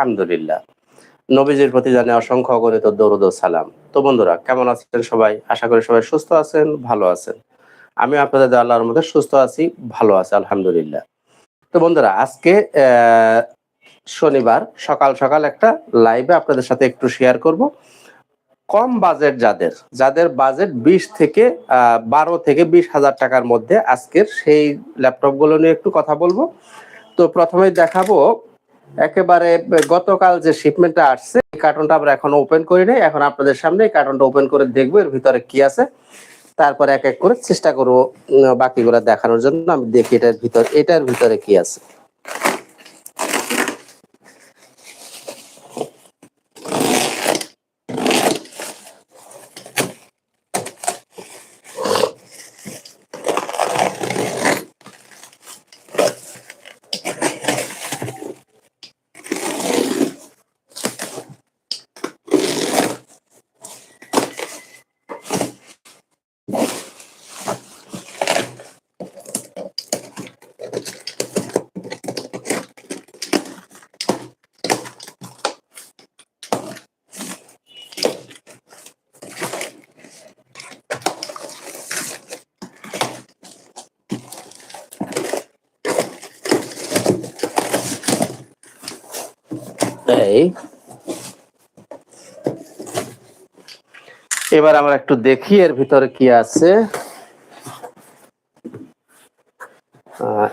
আলহামদুলিল্লাহ। নবীজির প্রতি জানে অসংখ্য অগণিত দরুদ সালাম। তো বন্ধুরা, কেমন আছেন সবাই? আশা করি সবাই সুস্থ আছেন, ভালো আছেন। আমি আপনাদের আল্লাহর মধ্যে সুস্থ আছি, ভালো আছে, আলহামদুলিল্লাহ। তো বন্ধুরা, আজকে শনিবার, সকাল সকাল একটা লাইভে আপনাদের সাথে একটু শেয়ার করব। কম বাজেট যাদের যাদের বাজেট বিশ থেকে বারো থেকে বিশ হাজার টাকার মধ্যে আজকের সেই ল্যাপটপগুলো নিয়ে একটু কথা বলব। তো প্রথমে দেখাবো একেবারে গতকাল যে শিপমেন্টটা আসছে, এই কার্টনটা আমরা এখন ওপেন করি নাই। এখন আপনাদের সামনে এই কার্টনটা ওপেন করে দেখব, এর ভিতরে কি আছে। তারপরে এক এক করে চেষ্টা করব বাকিগুলো দেখানোর জন্য। আমি দেখি এটার ভিতর, এটার ভিতরে কি আছে। এবার আমরা একটু দেখি এর ভিতরে কি আছে।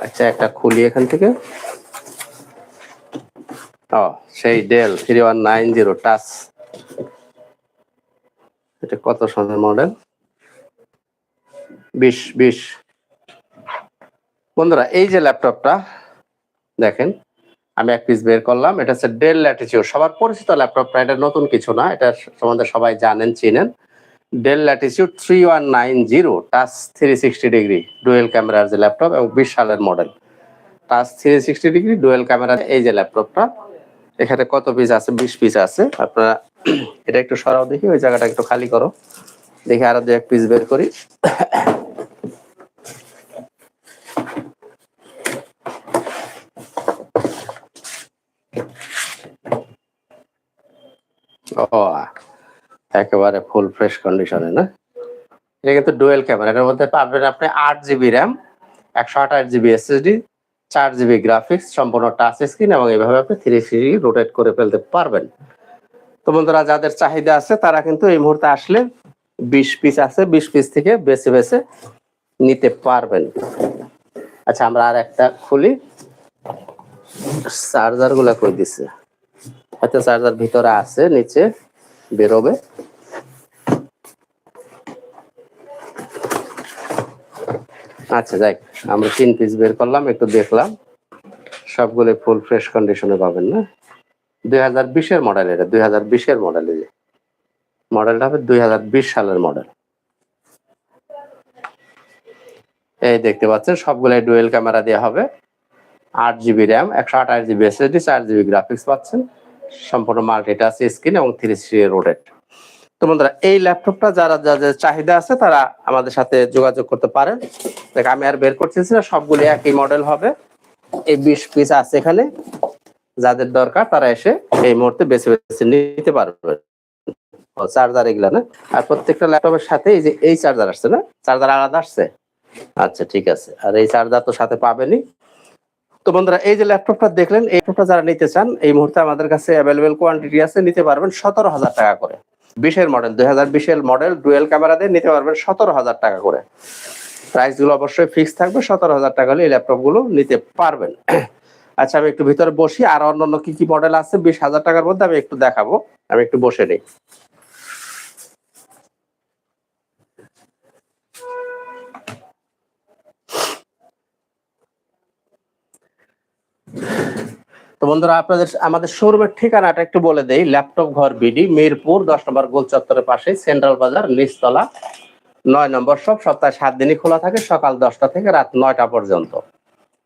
আচ্ছা একটা খুলি এখান থেকে। ও, সেই Dell three one nine zero touch এটা কত সনের মডেল বিশ বিশ। বন্ধুরা, এই যে ল্যাপটপটা দেখেন। আমি এক পিস বের করলাম। এটা হচ্ছে ডেল ল্যাটিচিউড সবার পরিচিত ল্যাপটপটা এটা নতুন কিছু না, এটা সম্বন্ধে সবাই জানেন, চিনেন। Dell latitude three one nine zero touch three sixty degree dual ক্যামেরার যে ল্যাপটপ এবং বিশ সালের model touch three sixty degree dual camera এই যে ল্যাপটপটা এখানে কত পিস আছে? বিশ পিস আছে। আপনারা এটা একটু সরাও দেখি, ওই জায়গাটা একটু খালি করো। দেখি আরও দু এক পিস বের করি। ও, একেবারে ফুল ফ্রেশ কন্ডিশনে না? এটা কিন্তু ডুয়েল ক্যামেরা এর মধ্যে পাবেন আপনি আট জিবি র্যাম একশো আঠাশ জিবি এসএসডি চার জিবি গ্রাফিক্স সম্পূর্ণ টাচ স্ক্রিন এবং এইভাবে আপনি থ্রি সিডি রোটেট করে ফেলতে পারবেন। তো বন্ধুরা, যাদের চাহিদা আছে, তারা কিন্তু এই মুহূর্তে আসলে বিশ পিস আছে, বিশ পিস থেকে বেছে বেছে নিতে পারবেন। আচ্ছা আমরা আর একটা খুলি। চার্জারগুলা কই দিছে? হয়তো চার্জার ভিতরে আছে, নিচে বেরোবে। আচ্ছা যাই, আমরা তিন পিস বের করলাম, একটু দেখলাম। সবগুলো ফুল ফ্রেশ কন্ডিশনে পাবেন না। দুই হাজার বিশের মডেল এটা, দুই হাজার বিশের মডেল এই মডেলটা হবে দুই হাজার বিশ সালের মডেল এই দেখতে পাচ্ছেন, সবগুলাই ডুয়েল ক্যামেরা দেওয়া হবে। আট জিবি র্যাম, একশো আঠাশ জিবি এসএসডি চার জিবি গ্রাফিক্স পাচ্ছেন। সম্পূর্ণ মাল্টিটাচ স্ক্রিন এবং থ্রি সি রোটেট তো বন্ধুরা, এই ল্যাপটপটা যারা যাদের চাহিদা আছে, তারা আমাদের সাথে যোগাযোগ করতে পারেন। দেখ, আমি আর বের করতেছি না, সবগুলি একই মডেল হবে। এই বিশ পিস আছে এখানে। যাদের দরকার, তারা এসে এই মুহূর্তে বেছে বেছে নিতে পারবে। চার্জার এগুলা না? আর প্রত্যেকটা ল্যাপটপের সাথে এই যে এই চার্জার আসছে না? চার্জার আলাদা আসছে? আচ্ছা ঠিক আছে। আর এই চার্জার তো সাথে পাবেনই। তো বন্ধুরা, এই যে ল্যাপটপটা দেখলেন, এই ল্যাপটপটা যারা নিতে চান, এই মুহূর্তে আমাদের কাছে অ্যাভেলেবেল কোয়ান্টিটি আছে, নিতে পারবেন সতেরো হাজার টাকা করে। বিশের মডেল দুই হাজার বিশের মডেল ডুয়েল ক্যামেরা দিয়ে নিতে পারবেন সতেরো হাজার টাকা করে। প্রাইসগুলো অবশ্যই ফিক্স থাকবে, সতেরো হাজার টাকা হলে এই ল্যাপটপগুলো নিতে পারবেন। আচ্ছা আমি একটু ভিতরে বসি, আর অন্যান্য কি কি মডেল আছে, বিশ হাজার টাকার মধ্যে আমি একটু দেখাবো, আমি একটু বসে নেই। বন্ধুরা, আপনাদের আমাদের শোরুমের ঠিকানাটা একটু বলে দেই। ল্যাপটপ ঘর বিডি, মিরপুর, দশ নম্বর গোল চত্বরের পাশে, সেন্ট্রাল বাজার, নিচতলা, নয় নম্বর সব সপ্তাহে সাত দিনই খোলা থাকে, সকাল দশটা থেকে রাত নয়টা পর্যন্ত।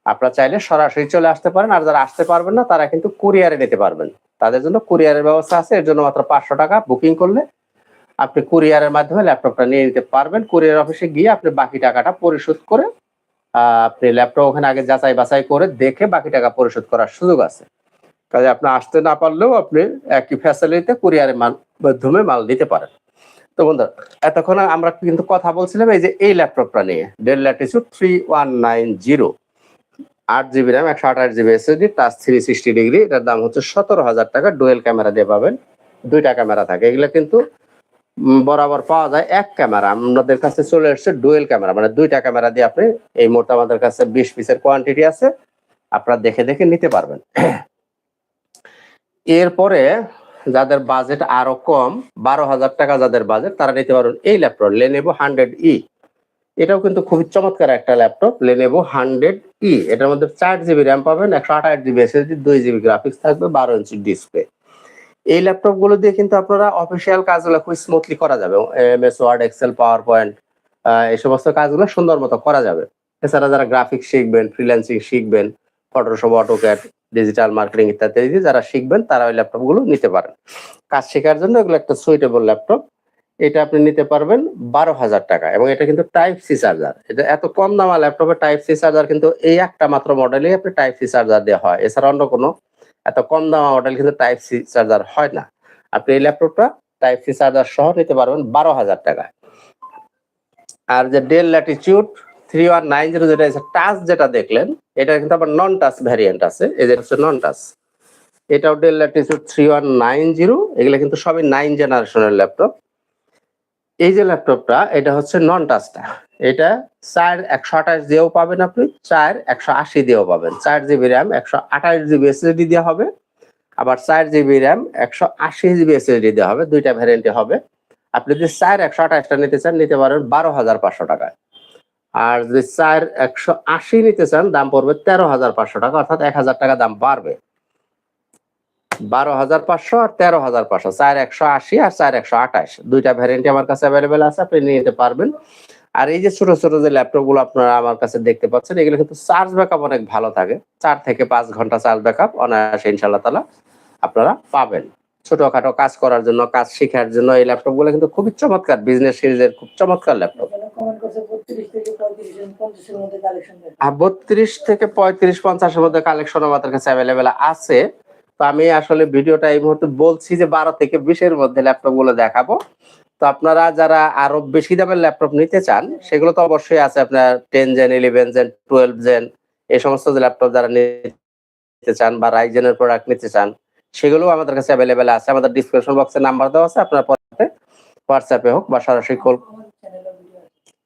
আপনারা চাইলে সরাসরি চলে আসতে পারেন, আর যারা আসতে পারবেন না, তারা কিন্তু কুরিয়ারে নিতে পারবেন। তাদের জন্য কুরিয়ারের ব্যবস্থা আছে, এর জন্য মাত্র পাঁচশো টাকা বুকিং করলে আপনি কুরিয়ারের মাধ্যমে ল্যাপটপটা নিয়ে নিতে পারবেন। কুরিয়ার অফিসে গিয়ে আপনি বাকি টাকাটা পরিশোধ করে আপনি ল্যাপটপ ওখানে আগে যাচাই বাছাই করে দেখে বাকি টাকা পরিশোধ করার সুযোগ আছে। কাজে আপনি আসতে না পারলেও আপনি একই ফ্যাসিলিটিতে কুরিয়ারের মাধ্যমে মাল দিতে পারেন। তো বন্ধু, এতক্ষণ আমরা কিন্তু কথা বলছিলাম এই যে এই ল্যাপটপটা নিয়ে। Dell latitude three one nine zero আট জিবি র্যাম একশো আঠাশ GB S SSD touch three sixty degree এটার দাম হচ্ছে সতেরো হাজার টাকা। ডুয়েল ক্যামেরা দিয়ে পাবেন। দুইটা ক্যামেরা থাকে। এগুলো কিন্তু বরাবর পাওয়া যায় এক ক্যামেরা। আমাদের কাছে চলে এসছে ডুয়েল ক্যামেরা মানে দুইটা ক্যামেরা দিয়ে আপনি এই মুহূর্তে আমাদের কাছে বিশ পিসের কোয়ান্টিটি আছে, আপনারা দেখে দেখে নিতে পারবেন। এরপরে যাদের বাজেট আরও কম, বারো হাজার টাকা যাদের বাজেট তারা নিতে পারবেন এই ল্যাপটপ লেনেভো হান্ড্রেড ই এটাও কিন্তু খুবই চমৎকার একটা ল্যাপটপ লেনেভো হান্ড্রেড ই এটার মধ্যে চার জিবি র্যাম পাবেন, একশো আঠাশ জিবি এসএসডি দুই জিবি গ্রাফিক্স থাকবে, বারো ইঞ্চি ডিসপ্লে এই ল্যাপটপগুলো দিয়ে কিন্তু আপনারা অফিসিয়াল কাজগুলো খুব স্মুথলি করা যাবে। M S Word Excel PowerPoint এই সমস্ত কাজগুলো সুন্দর মতো করা যাবে। এছাড়া যারা গ্রাফিক্স শিখবেন ফ্রিল্যান্সিং শিখবেন ফটোশপ অটোক্যাট ডিজিটাল মার্কেটিং ইত্যাদি যারা শিখবেন, তারা ওই ল্যাপটপগুলো নিতে পারেন। কাজ শেখার জন্য এগুলো একটা সুইটেবল ল্যাপটপ এটা আপনি নিতে পারবেন বারো হাজার টাকা এবং এটা কিন্তু টাইপ সি চার্জার এটা এত কম দামা ল্যাপটপে টাইপ সি চার্জার কিন্তু এই একটা মাত্র মডেলে আপনি টাইপ সি চার্জার দেওয়া হয়। এছাড়া অন্য কোনো এত কম দামা মডেল কিন্তু টাইপ সি চার্জার হয় না। আপনি এই ল্যাপটপটা টাইপ সি চার্জার সহ নিতে পারবেন বারো হাজার টাকায়। আর যে Dell latitude three one nine zero যেটা টাচ যেটা দেখলেন, এটা কিন্তু আবার নন টাচ ভ্যারিয়েন্ট আছে। এই যে হচ্ছে নন টাচ এটাও Dell latitude three one nine zero এগুলো কিন্তু সবই নাইন জেনারেশনের ল্যাপটপ এই যে ল্যাপটপটা, এটা হচ্ছে নন টাচটা এটা চার একশো আঠাশ দিয়েও পাবেন আপনি, চার একশো আশি দিয়েও পাবেন। চার জিবি র্যাম, একশো আঠাশ জিবি এসএসডি দেওয়া হবে। আবার চার জিবি র্যাম, একশো আশি জিবি এসএসডি দেওয়া হবে, দুইটা ভ্যারিয়েন্টে হবে। আপনি যদি চার একশো আঠাশটা নিতে চান, নিতে পারেন বারো হাজার পাঁচশো টাকায়। আর যদি চার একশো আশি নিতে চান, দাম পড়বে তেরো হাজার পাঁচশো টাকা, অর্থাৎ এক হাজার টাকা দাম বাড়বে। বারো হাজার পাঁচশো আর তেরো হাজার পাঁচশো। চার একশো আশি আর চার একশো আঠাশ। দুইটা ভ্যারিয়েন্টই আমার কাছে অ্যাভেলেবেল আছে, আপনি নিয়ে নিতে পারবেন। আর এই যে ছোট ছোট যে ল্যাপটপগুলো আপনারা আমার কাছে দেখতে পাচ্ছেন, এগুলো কিন্তু চার্জ ব্যাকআপ অনেক ভালো থাকে। চার থেকে পাঁচ ঘণ্টা চার্জ ব্যাকআপ অনায়াসে ইনশাল্লাহ তালা আপনারা পাবেন। ছোটখাটো কাজ করার জন্য, কাজ শেখার জন্য এই ল্যাপটপগুলো কিন্তু খুবই চমৎকার। বিজনেস সিরিজের খুব চমৎকার ল্যাপটপ বত্রিশ থেকে পঁয়ত্রিশ, পঞ্চাশের মধ্যে কালেকশন আমাদের কাছে অ্যাভেলেবেল আছে। তো আমি আসলে ভিডিওটা এই মুহূর্তে বলছি যে বারো থেকে বিশের মধ্যে ল্যাপটপগুলো দেখাবো। তো আপনারা যারা আরও বেশি দামের ল্যাপটপ নিতে চান সেগুলো তো অবশ্যই আছে আপনার ten gen eleven gen twelve gen এই সমস্ত যে ল্যাপটপ যারা নিতে চান বা রাইজেনের প্রোডাক্ট নিতে চান সেগুলো আমাদের কাছে অ্যাভেলেবেল আছে। আমাদের ডিসক্রিপশন বক্সে নাম্বার দেওয়া আছে আপনার পরে হোয়াটসঅ্যাপে হোক বা সরাসরি কল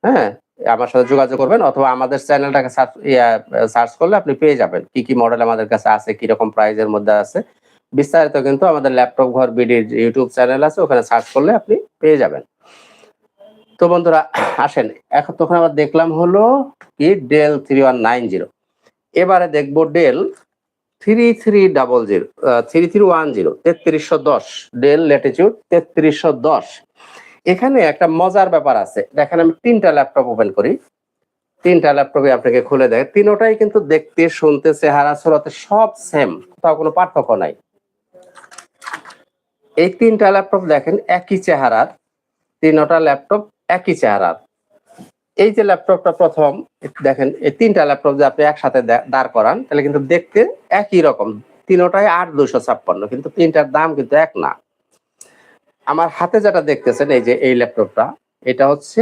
হ্যাঁ। আমার সাথে যোগাযোগ করবেন অথবা আমাদের চ্যানেলটাকে সার্চ করলে আপনি পেয়ে যাবেন কি কি মডেল আমাদের কাছে আছে কি রকম প্রাইজের মধ্যে আছে। বিস্তারিত কিন্তু আমাদের ল্যাপটপ ঘর বিডির ইউটিউব চ্যানেল আছে, ওখানে সার্চ করলে আপনি পেয়ে যাবেন। তো বন্ধুরা, আসেন, এখন তখন আমরা দেখলাম হলো কি Dell three one nine zero এবারে দেখব Dell three three double zero three three one zero তেত্রিশশো দশ ডেল ল্যাটিচিউড তেত্রিশশো দশ। এখানে একটা মজার ব্যাপার আছে। দেখেন, আমি তিনটা ল্যাপটপ ওপেন করি। তিনটা ল্যাপটপে আপনাকে খুলে দেয়। তিনোটাই কিন্তু দেখতে, শুনতে, চেহারা ছড়াতে সব সেম কোথাও কোনো পার্থক্য নাই। এই তিনটা ল্যাপটপ দেখেন, একই চেহারার। তিনটা ল্যাপটপ একই চেহারার। এই যে ল্যাপটপটা প্রথম, দেখেন, এই তিনটা ল্যাপটপ যে আপনি একসাথে দাঁড় করান, তাহলে কিন্তু দেখতে একই রকম। তিনোটাই আট দুশো ছাপ্পান্ন, কিন্তু তিনটার দাম কিন্তু এক না। আমার হাতে যেটা দেখতেছেন, এই যে এই ল্যাপটপটা, এটা হচ্ছে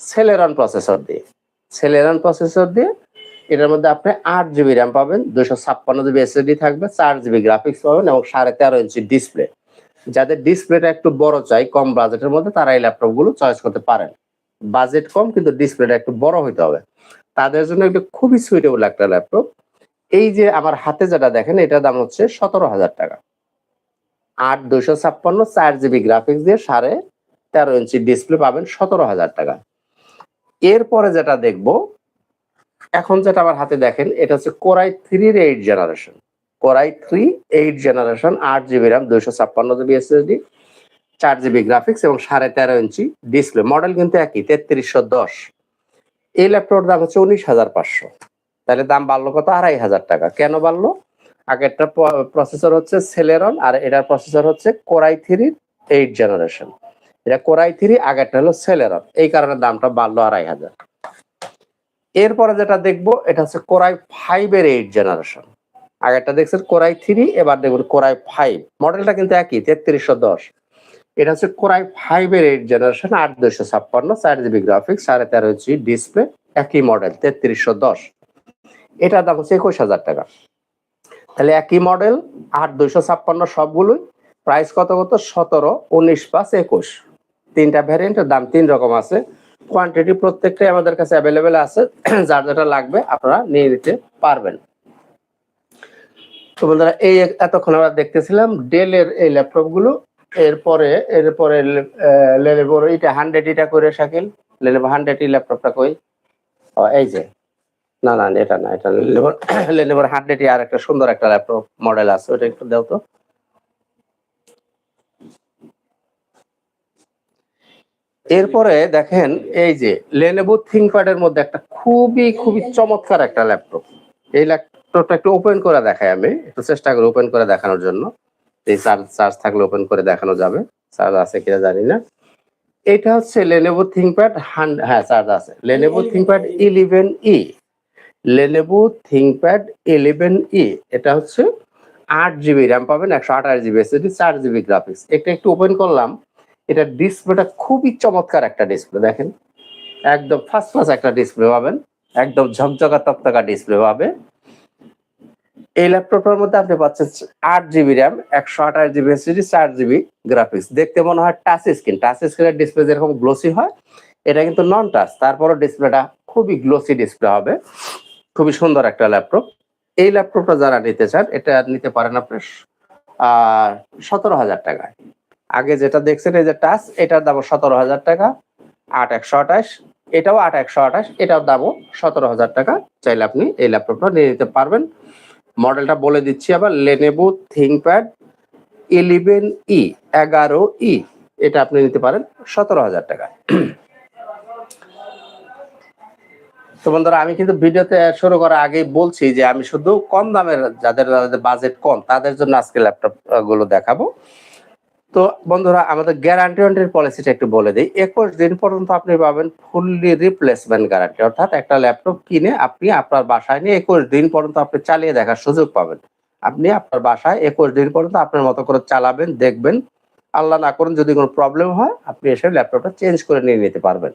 সেলেরন প্রসেসর দিয়ে। সেলেরন প্রসেসর দিয়ে এটার মধ্যে আপনি আট জিবি র্যাম পাবেন দুশো ছাপ্পান্ন জিবি এসএসডি থাকবে, চার জিবি গ্রাফিক্স পাবেন এবং সাড়ে তেরো ইঞ্চি ডিসপ্লে যাদের ডিসপ্লেটা একটু বড় চাই, কম বাজেটের মধ্যে, তারা এই ল্যাপটপগুলো চয়েস করতে পারেন। বাজেট কম, কিন্তু ডিসপ্লেটা একটু বড় হইতে হবে। তাদের জন্য একটু খুবই সুইটেবল একটা ল্যাপটপ। এই যে আমার হাতে যেটা দেখেন, এটার দাম হচ্ছে সতেরো হাজার টাকা। আট দুশো ছাপ্পান্ন চার জিবি গ্রাফিক্স দিয়ে সাড়ে তেরো ইঞ্চি ডিসপ্লে পাবেন সতেরো হাজার টাকা। এরপরে যেটা দেখব, এখন যেটা আমার হাতে দেখেন, এটা হচ্ছে কোরাই থ্রির eight generation core i three eight generation আট জিবি র্যাম দুইশো ছাপ্পান্ন জিবি এসএসডি চার জিবি গ্রাফিক্স এবং সাড়ে তেরো ইঞ্চি ডিসপ্লে মডেল কিন্তু একই, তেত্রিশশো দশ। এই ল্যাপটপের দাম হচ্ছে উনিশ হাজার পাঁচশো। তাহলে দাম বাড়লো কত? আড়াই হাজার টাকা। কেন বাড়লো? আগেরটা প্রসেসর হচ্ছে সেলেরন আর এটার প্রসেসর হচ্ছে core i three eight generation এটা কোরাই থ্রি আগেরটা হলো সেলেরন এই কারণে দামটা বাড়লো আড়াই হাজার। এরপরে যেটা দেখব, এটা হচ্ছে কোরাই ফাইভ এর এইট জেনারেশন আগেরটা দেখছেন কোরাই থ্রি এবার দেখুন কোরাই ফাইভ মডেলটা কিন্তু একই, তেত্রিশশো দশ। এটা হচ্ছে কোরাই ফাইভ এর এইট জেনারেশন আট দুশো ছাপ্পান্ন, চার জিবি গ্রাফিক্স সাড়ে তেরো ইঞ্চি ডিসপ্লে একই মডেল তেত্রিশশো দশ। এটার দাম হচ্ছে একুশ হাজার টাকা। তাহলে একই মডেল আট, দুইশো ছাপ্পান্ন সবগুলোই। প্রাইস কত কত? সতেরো, উনিশ পাঁচ একুশ। তিনটা ভ্যারিয়েন্টের দাম তিন রকম আছে। কোয়ান্টিটি প্রত্যেকটাই আমাদের কাছে অ্যাভেলেবেল আছে। যার যেটা লাগবে আপনারা নিয়ে নিতে পারবেন। তো বন্ধুরা, এই এতক্ষণ আমরা দেখতেছিলাম ডেলের এই ল্যাপটপগুলো এরপরে এরপরে লেনেভোর এটা হান্ড্রেড এটা করে শাকিল। লেনেভো হান্ড্রেড ই ল্যাপটপটা কই এই যে। না না এটা না এটা লেনেভোর লেনেভোর হান্ড্রেড আর একটা সুন্দর একটা ল্যাপটপ মডেল আছে ওটা একটু দাও তো। এরপরে দেখেন এই যে লেনেভো থিংকপ্যাড এর মধ্যে একটা খুবই খুবই চমৎকার একটা ল্যাপটপ এই ল্যাপটপটা একটু ওপেন করে দেখাই আমি একটু চেষ্টা করি ওপেন করে দেখানোর জন্য। এই চার্জ চার্জ থাকলে ওপেন করে দেখানো যাবে চার্জ আছে কিনা জানি না। এটা হচ্ছে লেনেভো থিংকপ্যাড হ্যাঁ চার্জ আছে। Lenovo ThinkPad eleven E Lenovo ThinkPad eleven E এটা হচ্ছে আট জিবি র্যাম পাবেন, একশো আঠাশ জিবি এসএসডি চার জিবি গ্রাফিক্স এটা একটু ওপেন করলাম। এটা ডিসপ্লেটা খুবই চমৎকার একটা ডিসপ্লে দেখেন। একদম ফার্স্ট ক্লাস একটা ডিসপ্লে পাবেন। একদম ঝকঝকা তকতকা ডিসপ্লে পাবে। এই ল্যাপটপটার মধ্যে আপনি পাচ্ছেন আট জিবি র্যাম একশো আঠাশ জিবি এসএসডি চার জিবি গ্রাফিক্স দেখতে মনে হয় টাচ স্ক্রিন টাচ স্ক্রিনের ডিসপ্লে যেরকম গ্লোসি হয়, এটা কিন্তু নন টাচ তারপরও ডিসপ্লেটা খুবই গ্লোসি ডিসপ্লে হবে। খুবই সুন্দর একটা ল্যাপটপ। এই ল্যাপটপটা যারা নিতে চান, এটা নিতে পারেন আপনি সতেরো হাজার টাকায়। আগে যেটা দেখছেন, এই যে টাচ, এটার দাম সতেরো হাজার টাকা, আট একশো আঠাশ, এটাও আট একশো আঠাশ, এটার দামও সতেরো হাজার টাকা। চাইলে আপনি এই ল্যাপটপটা নিয়ে নিতে পারবেন। মডেলটা বলে দিচ্ছি আবার লেনেভো থিংকপ্যাড ইলেভেন ই এগারো ই এটা আপনি নিতে পারেন সতেরো হাজার টাকা তো বন্ধুরা, আমি কিন্তু ভিডিওতে শুরু করার আগেই বলছি যে আমি শুধু কম দামের, যাদের যাদের বাজেট কম, তাদের জন্য আজকে ল্যাপটপগুলো দেখাবো। তো বন্ধুরা, আমাদের গ্যারান্টি ওয়ারেন্টির পলিসিটা একটু বলে দিই। একুশ দিন পর্যন্ত আপনি পাবেন ফুললি রিপ্লেসমেন্ট গ্যারান্টি অর্থাৎ একটা ল্যাপটপ কিনে আপনি আপনার বাসায় নিয়ে একুশ দিন পর্যন্ত আপনি চালিয়ে দেখার সুযোগ পাবেন। আপনি আপনার বাসায় একুশ দিন পর্যন্ত আপনার মতো করে চালাবেন, দেখবেন। আল্লাহ না করুন যদি কোনো প্রবলেম হয়, আপনি এসে ল্যাপটপটা চেঞ্জ করে নিয়ে নিতে পারবেন।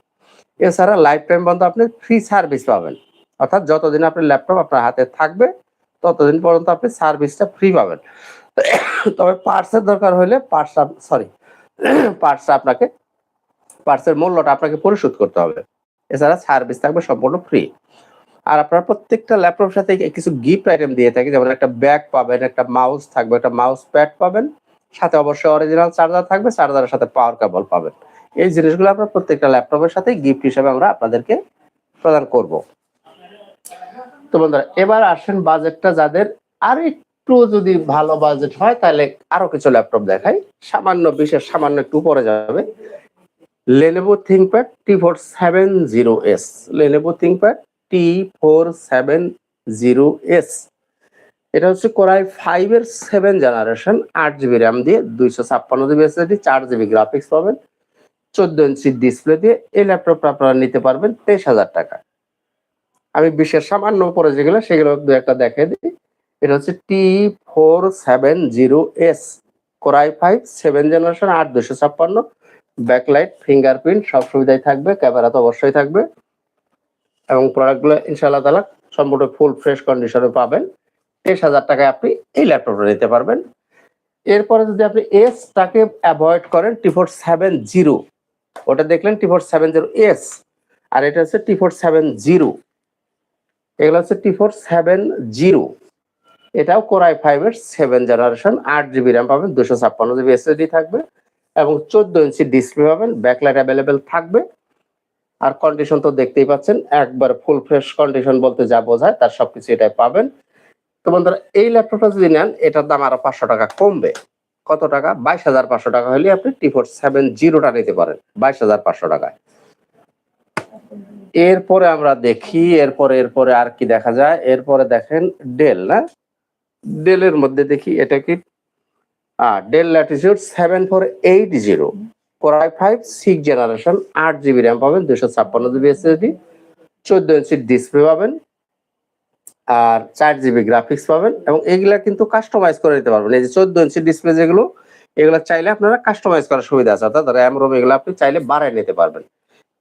এছাড়া লাইফ টাইম পর্যন্ত আপনি ফ্রি সার্ভিস পাবেন। অর্থাৎ যতদিন আপনার ল্যাপটপ আপনার হাতে থাকবে, ততদিন পর্যন্ত আপনি সার্ভিসটা ফ্রি পাবেন। তবে পার্টসের দরকার হলে পার্টস সরি পার্টস আপনাকে পার্টসের মূল্যটা আপনাকে পরিশোধ করতে হবে। এছাড়া সার্ভিস থাকবে সম্পূর্ণ ফ্রি আর আপনার প্রত্যেকটা ল্যাপটপ সাথে কিছু গিফট আইটেম দিয়ে থাকে, যেমন একটা ব্যাগ পাবেন, একটা মাউস থাকবে, একটা মাউস প্যাড পাবেন, সাথে অবশ্যই অরিজিনাল চার্জার থাকবে চার্জারের সাথে পাওয়ার কেবল পাবেন। এই জিনিসগুলো আমরা প্রত্যেকটা ল্যাপটপের সাথে গিফট হিসেবে আমরা আপনাদেরকে প্রদান করব। তো বন্ধুরা, এবার আসেন বাজেটটা যাদের আর একটু যদি ভালো বাজেট হয়, তাহলে আরও কিছু ল্যাপটপ দেখাই। সামান্য, বিশেষ সামান্য একটু উপরে যাবে। Lenovo ThinkPad T four seven zero S Lenovo ThinkPad T four seven zero S এটা হচ্ছে কোরাই ফাইভ এর সেভেন জেনারেশন আট জিবি র্যাম দিয়ে দুইশো ছাপ্পান্ন জিবি এস এসএসডি চার জিবি গ্রাফিক্স পাবেন। চোদ্দ ইঞ্চি ডিসপ্লে দিয়ে এই ল্যাপটপটা আপনারা নিতে পারবেন তেইশ হাজার টাকা। আমি বিশেষ সামান্য পরে যেগুলো, সেগুলো দু একটা দেখে দিই। এটা হচ্ছে T four seven zero S core i five seven generation আট দুশো ছাপ্পান্ন। ব্যাকলাইট ফিঙ্গারপ্রিন্ট সব সুবিধাই থাকবে ক্যামেরা তো অবশ্যই থাকবে। এবং প্রোডাক্টগুলো ইনশাআল্লাহ তালা সম্পূর্ণ ফুল ফ্রেশ কন্ডিশনে পাবেন। তেইশ হাজার টাকায় আপনি এই ল্যাপটপটা নিতে পারবেন। এরপরে যদি আপনি এসটাকে অ্যাভয়েড করেন টি ফোর সেভেন জিরো ওটা দেখলেন T four seven zero S আর এটা হচ্ছে টি ফোর সেভেন জিরো এগুলো হচ্ছে টি ফোর সেভেন জিরো এটাও কোরাই ফাইভ এর সেভেন জেনারেশন আট জিবি র্যাম পাবেন, দুশো ছাপ্পান্ন জিবি এসএসডি থাকবে, এবং চোদ্দ ইঞ্চি ডিসপ্লে পাবেন ব্যাকলাইট অ্যাভেলেবেল থাকবে। আর কন্ডিশন তো দেখতেই পাচ্ছেন, একবার ফুল ফ্রেশ কন্ডিশন বলতে যা বোঝায়, তার সবকিছু এটাই পাবেন। তো বন্ধুরা, এই ল্যাপটপটা যদি নেন, এটার দাম আরও পাঁচশো টাকা কমবে। কত টাকা? বাইশ হাজার পাঁচশো টাকা হলে আপনি টি ফোর সেভেন জিরোটা নিতে পারেন। বাইশ হাজার পাঁচশো টাকায়। এরপরে আমরা দেখি, এরপরে এরপরে আর কি দেখা যায়? এরপরে দেখেন ডেল, না? ডেলের মধ্যে দেখি এটা কি? Dell Latitude seven four eight zero core i five six generation আট জিবি র্যাম পাবেন দুশো ছাপ্পান্ন জিবি এসএসডি চোদ্দ ইঞ্চি ডিসপ্লে পাবেন। আর চার জিবি গ্রাফিক্স পাবেন এবং এগুলা কিন্তু কাস্টমাইজ করে নিতে পারবেন। এই যে চোদ্দ ইঞ্চি ডিসপ্লে যেগুলো, এগুলো চাইলে আপনারা কাস্টমাইজ করার সুবিধা আছে। অর্থাৎ র্যাম রোম এগুলো আপনি চাইলে বাড়ায় নিতে পারবেন।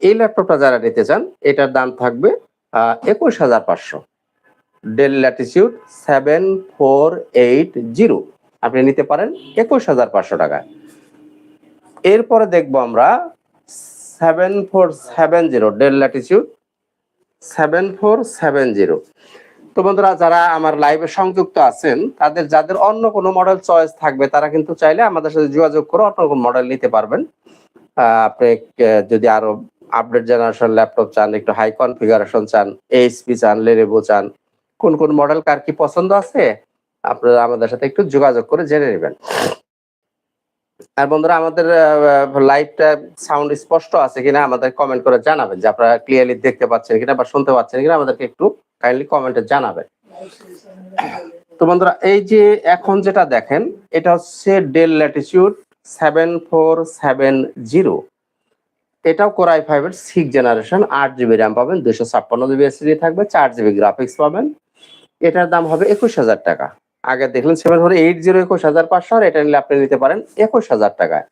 এই ল্যাপটপটা যারা নিতে চান, এটার দাম থাকবে একুশ হাজার পাঁচশো। Dell Latitude seven four eight zero আপনি নিতে পারেন একুশ হাজার পাঁচশো টাকায় এরপরে দেখব আমরা seven four seven zero Dell Latitude seven four seven zero তো বন্ধুরা, যারা আমার লাইভে সংযুক্ত আছেন, তাদের, যাদের অন্য কোনো মডেল চয়েস থাকবে, তারা কিন্তু চাইলে আমাদের সাথে যোগাযোগ করে অন্য কোনো মডেল নিতে পারবেন। আপনি যদি আরও আপডেট জেনারেশন ল্যাপটপ চান, একটু হাই কনফিগারেশন চান এইচপি চান লেরেবো চান, কোন কোন মডেল কার কি পছন্দ আছে, আপনারা আমাদের সাথে একটু যোগাযোগ করে জেনে নেবেন। আর বন্ধুরা, আমাদের লাইভটা সাউন্ড স্পষ্ট আছে কিনা, আমাদের কমেন্ট করে জানাবেন, যে আপনারা ক্লিয়ারলি দেখতে পাচ্ছেন কিনা বা শুনতে পাচ্ছেন কিনা, আমাদেরকে একটু কাইন্ডলি কমেন্টে জানাবেন। তো বন্ধুরা, এই যে এখন যেটা দেখেন, এটা হচ্ছে Dell Latitude seven four seven zero এটাও কোরাই ফাইভের সিক্স জেনারেশন আট জিবি র্যাম পাবেন দুশো ছাপ্পান্ন জিবি এসএসডি থাকবে, চার জিবি গ্রাফিক্স পাবেন। এটার দাম হবে একুশ হাজার টাকা। আগে দেখলেন সেভেন ফোর এইট জিরো একুশ হাজার পাঁচশো, আর এটা নিলে আপনি নিতে পারেন একুশ হাজার টাকায়।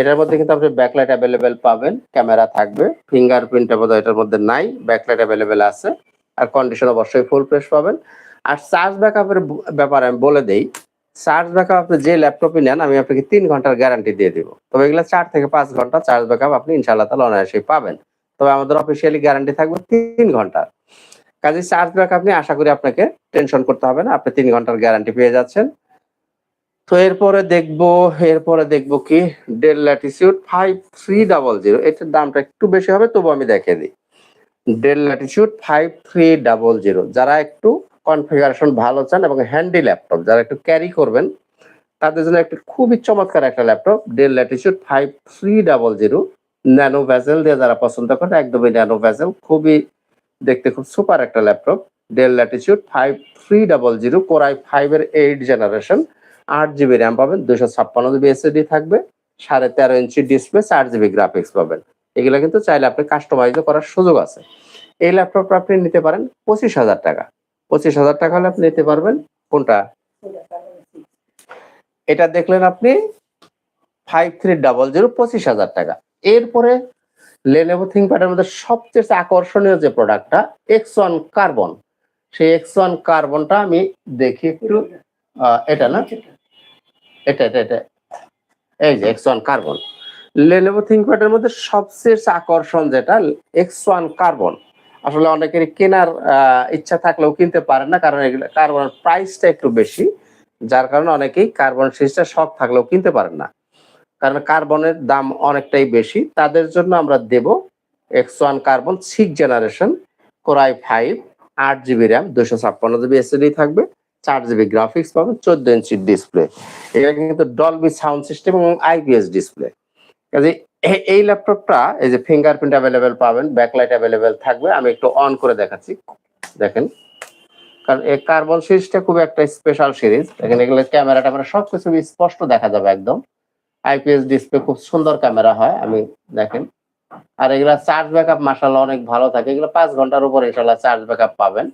এটার মধ্যে কিন্তু আপনি ব্যাকলাইট অ্যাভেলেবেল পাবেন ক্যামেরা থাকবে ফিঙ্গারপ্রিন্ট এটার মধ্যে নাই ব্যাকলাইট অ্যাভেলেবেল আছে। আর কন্ডিশন অবশ্যই ফুল প্রেস পাবেন। আর চার্জ ব্যাকআপের ব্যাপারে আমি বলে দেই চার্জ ব্যাকআপ আপনি যে ল্যাপটপে নেন, আমি আপনাকে তিন ঘণ্টার গ্যারান্টি দিয়ে দিব। তবে এগুলো চার থেকে পাঁচ ঘণ্টা চার্জ ব্যাকআপ আপনি ইনশাআল্লাহ তালা অনায়াসেই পাবেন। তবে আমাদের অফিসিয়ালি গ্যারান্টি থাকবে তিন ঘণ্টার কাজে চার্জ ব্যাক আপনি আশা করি আপনাকে টেনশন করতে হবে না, আপনি তিন ঘণ্টার গ্যারান্টি পেয়ে যাচ্ছেন। তো এরপরে দেখব এরপরে দেখব কি Dell Latitude five three double zero এটার দামটা একটু বেশি হবে, তবু আমি দেখে দিই। Dell Latitude five three double zero যারা একটু কনফিগারেশন ভালো চান এবং হ্যান্ডি ল্যাপটপ যারা একটু ক্যারি করবেন, তাদের জন্য একটা খুবই চমৎকার একটা laptop Dell Latitude five three double zero nano bezel দিয়ে যারা পছন্দ করেন, একদমই ন্যানো ভ্যাজেল খুবই দেখতে খুব সুপার একটা laptop Dell Latitude five three double zero core i five এর এইট জেনারেশন আট জিবি র্যাম পাবেন দুশো ছাপ্পান্ন জিবি এসএসডি থাকবে, সাড়ে তেরো ইঞ্চি ডিসপ্লে চার জিবি গ্রাফিক্স পাবেন। এগুলো কিন্তু চাইলে আপনি কাস্টমাইজও করার সুযোগ আছে। এই ল্যাপটপটা আপনি নিতে পারেন পঁচিশ হাজার টাকা। পঁচিশ হাজার টাকা হলে আপনি নিতে পারবেন কোনটা? এটা দেখলেন আপনি ফাইভ থ্রি ডাবল জিরো পঁচিশ হাজার টাকা। এরপরে লেনেভো থিঙ্কপ্যাডের মধ্যে সবচেয়ে আকর্ষণীয় যে প্রোডাক্টটা এক্স ওয়ান কার্বন সেই এক্স ওয়ান কার্বনটা আমি দেখি একটু এটা না? এটা এটা এটা। এই যে এক্স ওয়ান কার্বন লেনেভো থিঙ্কপ্যাডের মধ্যে সবচেয়ে আকর্ষণ যেটা এক্স ওয়ান কার্বন আসলে অনেকের কেনার ইচ্ছা থাকলেও কিনতে পারেন না, কারণ এগুলো কার্বনের প্রাইসটা একটু বেশি, যার কারণে অনেকেই কার্বন সিরিজটা শখ থাকলেও কিনতে পারেন না। কারণ কার্বনের দাম অনেকটাই বেশি। তাদের জন্য আমরা দেব X one carbon six generation core i five আট জিবি র্যাম দুশো ছাপ্পান্ন জিবি এসএসডি থাকবে, চার জিবি গ্রাফিক্স পাবেন, চোদ্দ ইঞ্চি ডিসপ্লে এটা কিন্তু ডলবি সাউন্ড সিস্টেম এবং আইপিএস ডিসপ্লে কাজে এই ল্যাপটপটা এই যে ফিঙ্গারপ্রিন্ট অ্যাভেলেবেল পাবেন ব্যাকলাইট অ্যাভেলেবেল থাকবে, আমি একটু অন করে দেখাচ্ছি। দেখেন, কারণ এই কার্বন সিরিজটা খুব একটা স্পেশাল সিরিজ দেখেন, এগুলো ক্যামেরা ট্যামেরা সবকিছু স্পষ্ট দেখা যাবে একদম। আইপিএস ডিসপ্লে খুব সুন্দর ক্যামেরা হয়, আমি দেখেন। আর এগুলা চার্জ ব্যাকআপ মাসাল্লাহ অনেক ভালো থাকে। এগুলো পাঁচ ঘণ্টার উপর ইনশাল্লাহ চার্জ ব্যাকআপ পাবেন।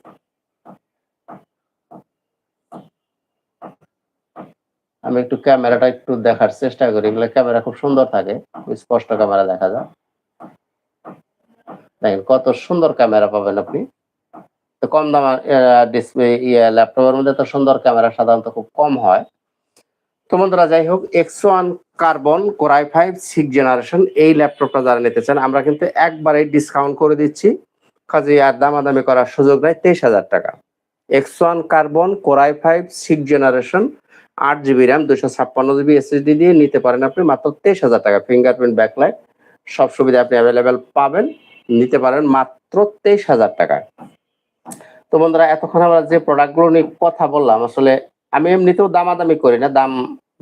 আমি একটু ক্যামেরাটা একটু দেখার চেষ্টা করি, এগুলো ক্যামেরা খুব সুন্দর থাকে। স্পষ্ট ক্যামেরা দেখা যায়। দেখেন, কত সুন্দর ক্যামেরা পাবেন আপনি। তো কম দাম ডিসপ্লে ইয়ে ল্যাপটপের মধ্যে তো সুন্দর ক্যামেরা সাধারণত খুব কম হয়। তো বন্ধুরা, যাই হোক X one carbon core i five six generation এই ল্যাপটপটা যারা নিতে চান, আমরা কিন্তু একবারে ডিসকাউন্ট করে দিচ্ছি। কাজে আর দামাদামি করার সুযোগ নাই, তেইশ হাজার টাকা। X one carbon core i five six generation আট জিবি র্যাম দুশো ছাপ্পান্ন জিবি এসএসডি দিয়ে নিতে পারেন আপনি মাত্র তেইশ হাজার টাকা। ফিঙ্গারপ্রিন্ট ব্যাকলাইট সব সুবিধা আপনি অ্যাভেলেবেল পাবেন, নিতে পারেন মাত্র তেইশ হাজার টাকায় তো বন্ধুরা, এতক্ষণ আমরা যে প্রোডাক্টগুলো নিয়ে কথা বললাম, আসলে আমি এমনিতেও দামাদামি করি না, দাম,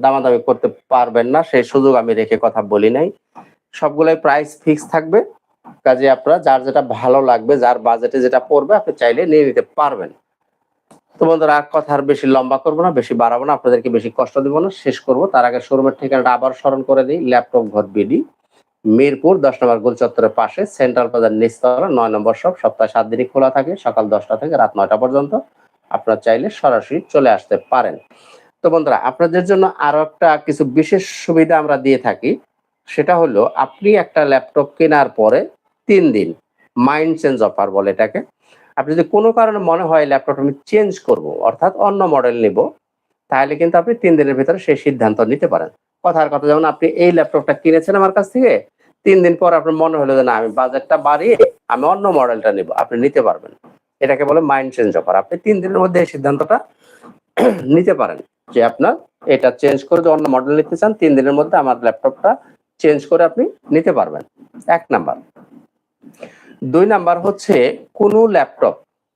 দামাদামি করতে পারবেন না, সেই সুযোগ আমি রেখে কথা বলি নাই। সবগুলোই প্রাইস ফিক্স থাকবে। কাজে আপনারা যার যেটা ভালো লাগবে, যার বাজেটে যেটা পড়বে, আপনি চাইলে নিয়ে নিতে পারবেন। তো বন্ধুরা কথা আর বেশি লম্বা করব না, বেশি বাড়াবো না, আপনাদেরকে বেশি কষ্ট দিব না, শেষ করব। তার আগে শোরুমের ঠিকানাটা আবার স্মরণ করে দিই, ল্যাপটপ ঘর বিডি, মিরপুর, দশ নম্বর গোল চত্বরের পাশে, সেন্ট্রাল বাজার নিচতলা, নয় নম্বর সব সপ্তাহে সাত দিনই খোলা থাকে, সকাল দশটা থেকে রাত নয়টা পর্যন্ত। আপনারা চাইলে সরাসরি চলে আসতে পারেন। তো বন্ধুরা, আপনাদের জন্য আরও একটা কিছু বিশেষ সুবিধা আমরা দিয়ে থাকি, সেটা হলো, আপনি একটা ল্যাপটপ কেনার পরে তিন দিন মাইন্ড চেঞ্জ অফার বলে এটাকে আপনি যদি কোনো কারণে মনে হয় ল্যাপটপটা আমি চেঞ্জ করব, অর্থাৎ অন্য মডেল নিব, তাহলে কিন্তু আপনি তিন দিনের ভিতরে সেই সিদ্ধান্ত নিতে পারেন। কথার কথা যেমন আপনি এই ল্যাপটপটা কিনেছেন আমার কাছ থেকে, তিন দিন পর আপনার মনে হলো যে না, আমি বাজেটটা বাড়িয়ে আমি অন্য মডেলটা নিব, আপনি নিতে পারবেন। এটাকে বলে মাইন্ড চেঞ্জ অফার আপনি তিন দিনের মধ্যে এই সিদ্ধান্তটা নিতে পারেন যে আপনার এটা চেঞ্জ করে যে অন্য মডেল নিতে চান, তিন দিনের মধ্যে আমার ল্যাপটপটা চেঞ্জ করে আপনি নিতে পারবেন। এক নাম্বার। দুই নাম্বার হচ্ছে কোনো ল্যাপটপ,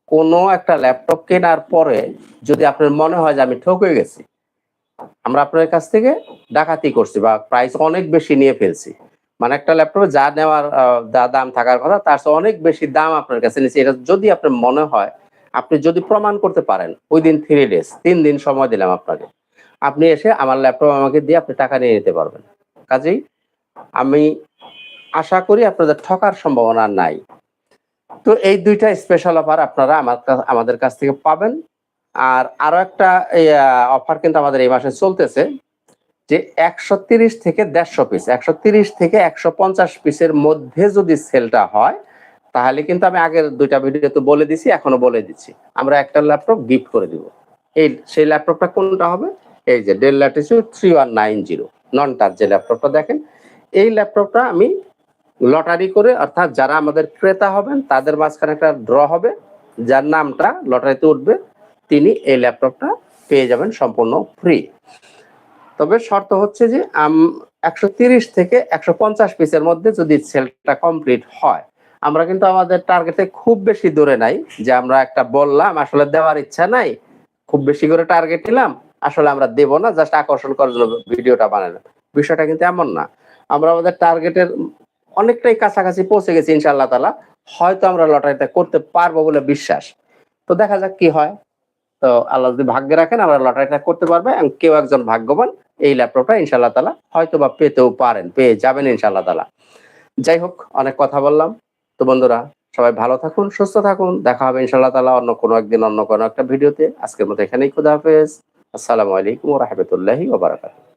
কোনো একটা ল্যাপটপ কেনার পরে যদি আপনার মনে হয় যে আমি ঠকে গেছি, আমরা আপনার কাছ থেকে ডাকাতি করছি বা প্রাইস অনেক বেশি নিয়ে ফেলছি। মানে একটা ল্যাপটপে যা নেওয়ার যা দাম থাকার কথা, তার অনেক বেশি দাম আপনার কাছে নিচ্ছে এটা যদি আপনার মনে হয়, আপনি যদি প্রমাণ করতে পারেন ওই দিন থ্রি ডেজ তিন দিন সময় দিলাম আপনাকে, আপনি এসে আমার ল্যাপটপ আমাকে দিয়ে আপনি টাকা নিয়ে নিতে পারবেন। কাজেই আমি আশা করি আপনাদের ঠকার সম্ভাবনা নাই। তো এই দুইটা স্পেশাল অফার আপনারা আমার আমাদের কাছ থেকে পাবেন। আর আরও একটা অফার কিন্তু আমাদের এই মাসে চলতেছে যে একশো তিরিশ থেকে দেড়শো পিস একশো তিরিশ থেকে একশো পঞ্চাশ পিসের মধ্যে যদি সেলটা হয়, তাহলে কিন্তু আমি আগের দুইটা ভিডিওতে বলে দিছি, এখনও বলে দিচ্ছি। আমরা একটা ল্যাপটপ গিফট করে দিব। এই, সেই ল্যাপটপটা কোনটা হবে? এই যে Dell Latitude three one nine zero non touch যে ল্যাপটপটা দেখেন, এই ল্যাপটপটা আমি লটারি করে, অর্থাৎ যারা আমাদের ক্রেতা হবেন, তাদের মাঝখানে একটা ড্র হবে, যার নামটা লটারিতে উঠবে, তিনি এই ল্যাপটপটা পেয়ে যাবেন সম্পূর্ণ ফ্রি তবে শর্ত হচ্ছে যে একশো তিরিশ থেকে একশো পঞ্চাশ পিসের মধ্যে যদি সেলটা কমপ্লিট হয়, আমরা কিন্তু আমাদের টার্গেটে খুব বেশি দূরে নাই, যে আমরা একটা বললাম, আসলে দেওয়ার ইচ্ছা নাই, খুব বেশি করে টার্গেট নিলাম, আসলে আমরা দেব না জাস্ট আকর্ষণ করার জন্য ভিডিওটা বানালাম। বিষয়টা কিন্তু এমন না। আমরা আমাদের টার্গেটের অনেকটাই কাছাকাছি পৌঁছে গেছি ইনশাআল্লাহ তালা হয়তো আমরা লটারিটা করতে পারব বলে বিশ্বাস। তো দেখা যাক কি হয়। তো আল্লাহ যদি ভাগ্যে রাখেন, আমরা লটারিটা করতে পারবে এবং কেউ একজন ভাগ্যবান এই ল্যাপটপটা ইনশাআল্লাহ তালা হয়তো বা পেতেও পারেন, পেয়ে যাবেন ইনশাআল্লাহ তালা যাই হোক, অনেক কথা বললাম। তো বন্ধুরা, সবাই ভালো থাকুন, সুস্থ থাকুন। দেখা হবে ইনশাআল্লাহ তালা অন্য কোনো একদিন, অন্য কোনো একটা ভিডিওতে। আজকের মতো এখানেই খুদা হাফেজ। আসসালামু আলাইকুম রহমতুল্লাহি ওবরাকাতুহ